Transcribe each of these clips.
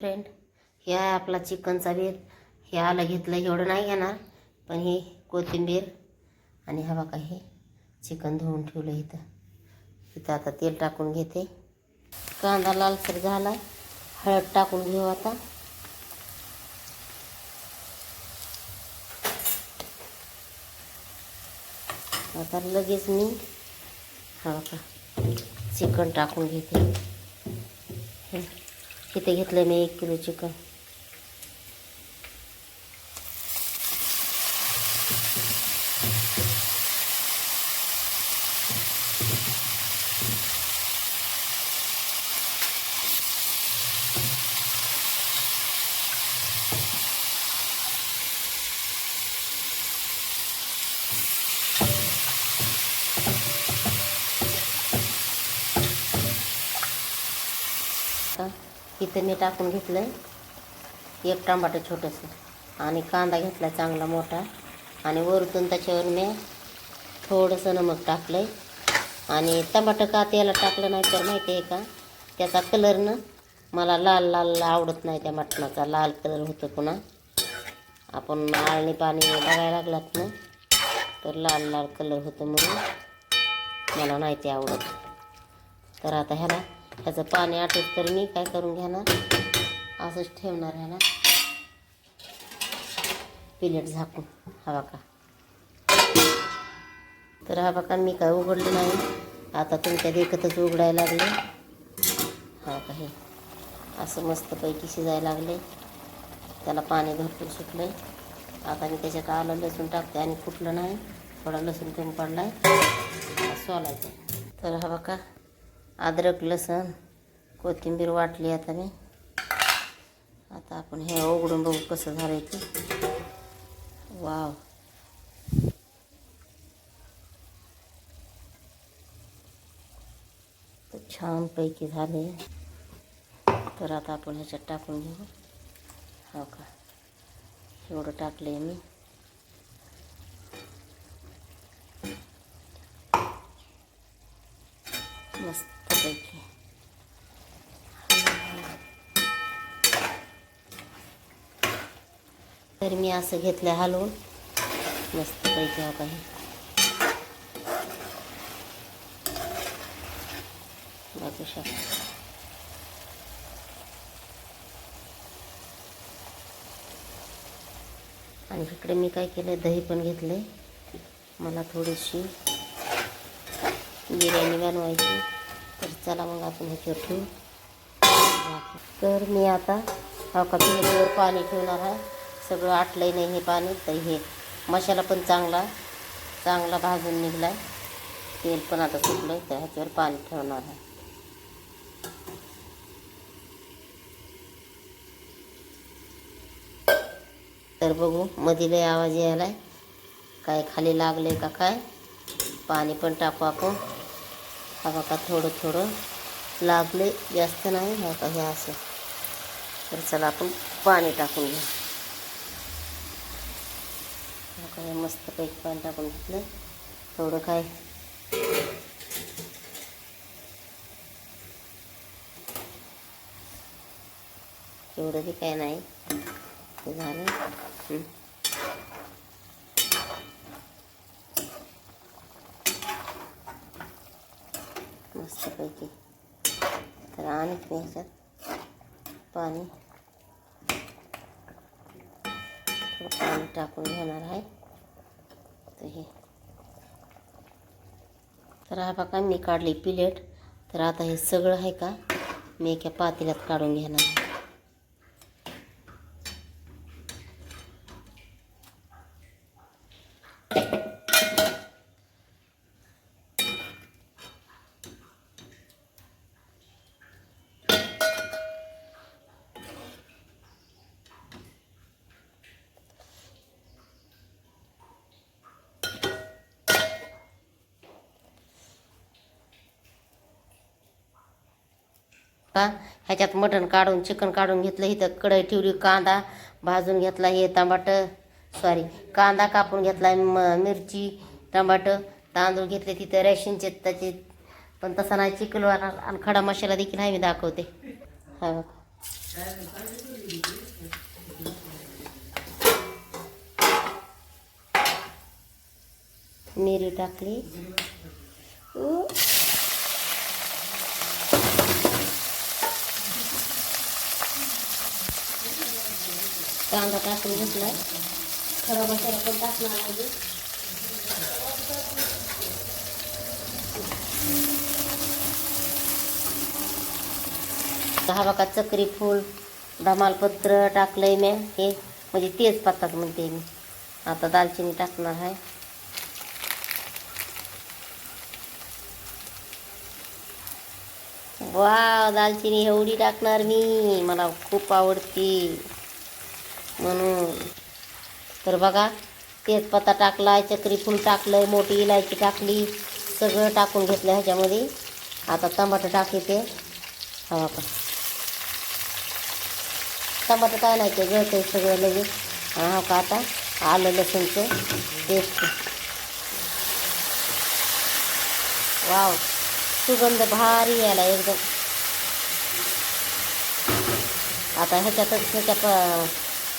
Friend हे आहे आपला चिकनचा बेर हे आलं घेतलं एवढं नाही घेणार. पण हे कोथिंबीर आणि हवा काही हे चिकन धुवून ठेवलं इथं. इथं आता तेल टाकून घेते. कांदा लालसर झाला. हळद टाकून घेऊ आता. आता लगेच मी हवा का चिकन टाकून घेते. इथे घेतलं मी एक किलो चिकन आता इथं मी टाकून घेतलं एक टमाटर छोटंसं. आणि कांदा घेतला चांगला मोठा. आणि वरतून त्याच्यावर मी थोडंसं नमक टाकलं आहे आणि टमाटर का त्याला टाकलं नाही तर माहिती आहे का? त्याचा कलर कलरनं मला लाल लाल आवडत नाही त्या मटणाचा. लाल कलर होतो पुन्हा. आपण आळणी पाणी बघायला लागलात ना तर लाल लाल कलर होतो म्हणून मला नाही ते आवडत. तर आता ह्याला ह्याचं पाणी आटत तर मी काय करून घेणार? असंच ठेवणार ह्याला पिलेट झाकून. हवा का तर हा बघा मी काय उघडलं नाही. आता तुमच्या देखतच उघडायला लागले. हा का हे. असं मस्तपैकी शिजायला लागले. त्याला पाणी भरपूर सुटलं आहे आता मी त्याच्यात आलं लसूण टाकते आणि फुटलं नाही. थोडा लसूण कमी पडला आहे सोलायचं तर हा बघा अद्रक लसूण कोथिंबीर वाटली आता मी. आता आपण हे उघडून बघू कसं झालं ते वाव. तर छानपैकी झाले. तर आता आपण ह्याच्यात टाकून घेऊ. हो का? एवढं टाकले मी मस्तपैकी तर मी असं घेतलं हलवून. मस्तपैकी हो. काही बघू शकता आणि इकडे मी काय केलं दही पण घेतले मला थोडीशी बिर्याणी बनवायची. तर चला मग आपण ह्याच्यावर ठेवू. तर मी आता हा का पाणी ठेवणार आहे? सगळं आटलंय नाही हे पाणी तर हे मसाला पण चांगला चांगला भाजून निघला आहे तेल पण आता सुटलं आहे तर ह्याच्यावर पाणी ठेवणार आहे. तर बघू मध्ये लय आवाज यायला काय खाली लागले का काय? पाणी पण टाकू आपण. हा बघा थोडं थोडं लागले जास्त नाही हा का हे असं. तर चला आपण पाणी टाकून घेऊ. हा मस्त हे मस्तपैकी पाणी टाकून घेतलं. थोडं काय? एवढं ते काय नाही. ते झालं. मस्तपैकी. तर आणि ह्याच्यात पाणी. पाणी टाकून घेणार आहे. तर हे. तर हा बघा मी काढली प्लेट तर आता हे सगळं आहे का? मी एका पातेल्यात काढून घेणार का? ह्याच्यात मटण काढून चिकन काढून घेतलं इथं कढई ठेवली कांदा भाजून घेतला हे टमाटर सॉरी कांदा कापून घेतला म मिरची टमाटर तांदूळ घेतले तिथं रेशनचे त्याचे पण तसा नाही चिकलवाला आणि खडा मसाला देखील आहे मी दाखवते. हा. मिरी टाकली. कांदा टाकून घेतलाय. खरं मसाला पण टाकणार आहे हा बघा चक्री फूल धमालपत्र टाकलंय मी. हे म्हणजे तेच पत्ताच म्हणते मी. आता दालचिनी टाकणार आहे. वा दालचिनी एवढी टाकणार मी. मला खूप आवडते. म्हणून. तर बघा तेजपत्ता टाकलाय चक्रीफूल टाकलं मोठी इलायची टाकली सगळं टाकून घेतलं ह्याच्यामध्ये. आता टमाटर टाकते ते हवा का टमाटर काय नाही ते गळतं सगळं लगेच. हा हो का आता? आलं लसूणचं पेस्ट. वाव सुगंध भारी यायला एकदम. आता ह्याच्यातच ह्याच्या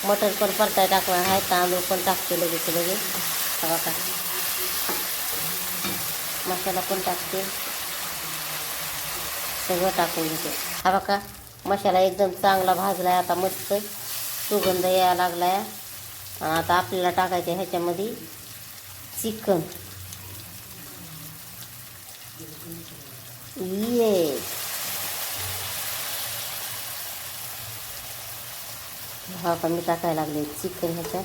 मटर पण परताय टाकणार आहे तांदूळ पण टाकते लगेच लगेच. हवा का मसाला पण टाकते. सगळं टाकून घेते. हवा का मसाला एकदम चांगला भाजला आहे आता मस्त सुगंध यायला लागलाय. आहे आता आपल्याला टाकायचं ह्याच्यामध्ये चिकन. ये हा का मी टाकायला लागले चिकन ह्याच्यात.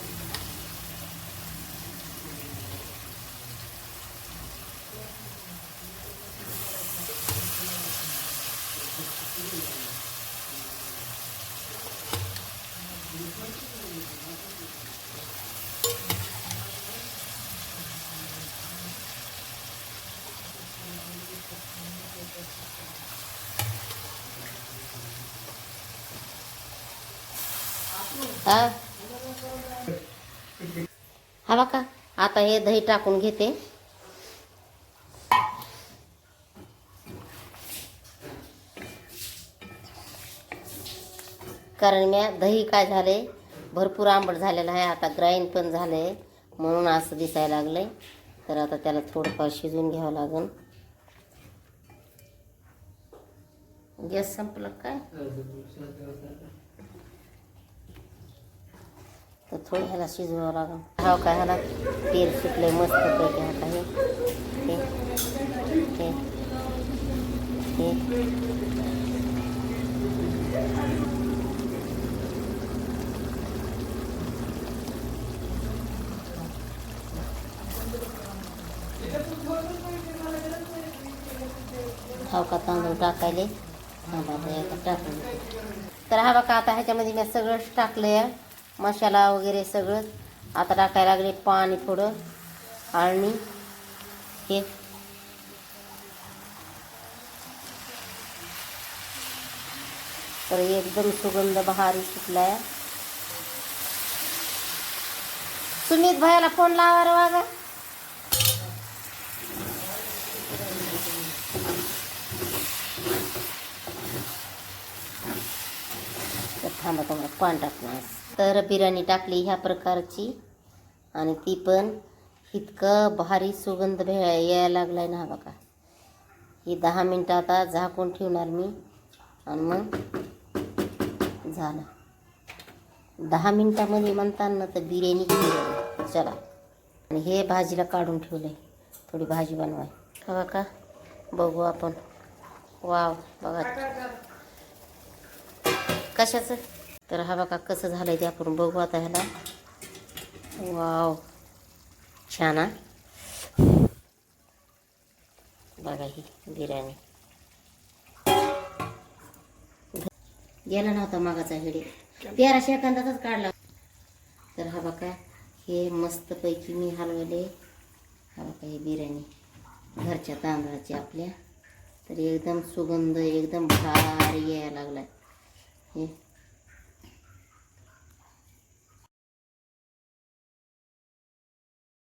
हा? हा बघा आता हे दही टाकून घेते. कारण मी दही काय झाले भरपूर आंबट झालेलं आहे आता ग्राइंड पण झालं आहे म्हणून असं दिसायला लागलं. आहे तर आता त्याला थोडंफार शिजवून घ्यावं लागेल. गॅस संपलं काय? तर थोडं ह्याला शिजवावं लागेल. हा काय ह्याला? तेल सुटलंय मस्त पैकी हा हे हे ते हे. हा का तांदूळ टाकायले? टाकून तर हा बघा आता ह्याच्यामध्ये मी सगळंच टाकलं आहे मसाला वगैरे सगळं. आता टाकायला लागले पाणी थोडं आणि हे. तर एकदम सुगंध भारी सुटलाय. सुमित भैयाला फोन लावा रे वागा तर थांबा तुम्हाला पान टाकणार तर बिर्याणी टाकली ह्या प्रकारची. आणि ती पण इतकं भारी सुगंध भे यायला लागलाय ना हा बघा. ही दहा मिनटं आता झाकून ठेवणार मी. आणि मग झालं. दहा मिनटामध्ये म्हणताना तर बिर्याणी बिर्याणी चला. आणि हे भाजीला काढून ठेवलं आहे थोडी भाजी बनवाय. हा का बघू आपण. वाव बघा. कशाचं? तर हा बघा कसं झालं आहे ते आपण बघू आता ह्याला. वाव छान हा. बघा ही बिर्याणी. गेला नव्हता मागाचा हिडे. तेरा सेकंदातच काढला. तर हा बघा हे मस्तपैकी मी हलवले. हा बघा हे बिर्याणी. घरच्या तांदळाची आपल्या. तर एकदम सुगंध एकदम भारी यायला लागला हे